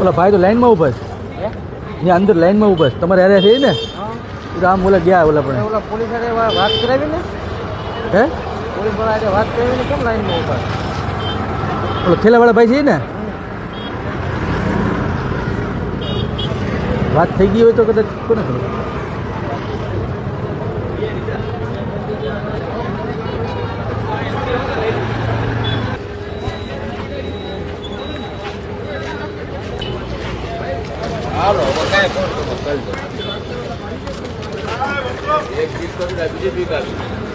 ઓલા ભાઈ તો લાઈનમાં ઊભા છે ત્યાં અંદર લાઈનમાં ઊભા છે તમારે હારે છે ને એ તો આમ ઓલા ગયા ઓલા પણ ઓલા પોલીસ હારે વા- વાત કરાવી ને હે પોલીસ વાળા હારે વાત કરાવી ને કેમ લાઈનમાં ઉભા ઓલો થેલાવાળા ભાઈ છે ને વાત થઈ ગઈ હોય તો કદાચ કોને ખબર હાલો વકાય કોણ તો કરી દો એક બીજ કરી બીજે બીજ આપી.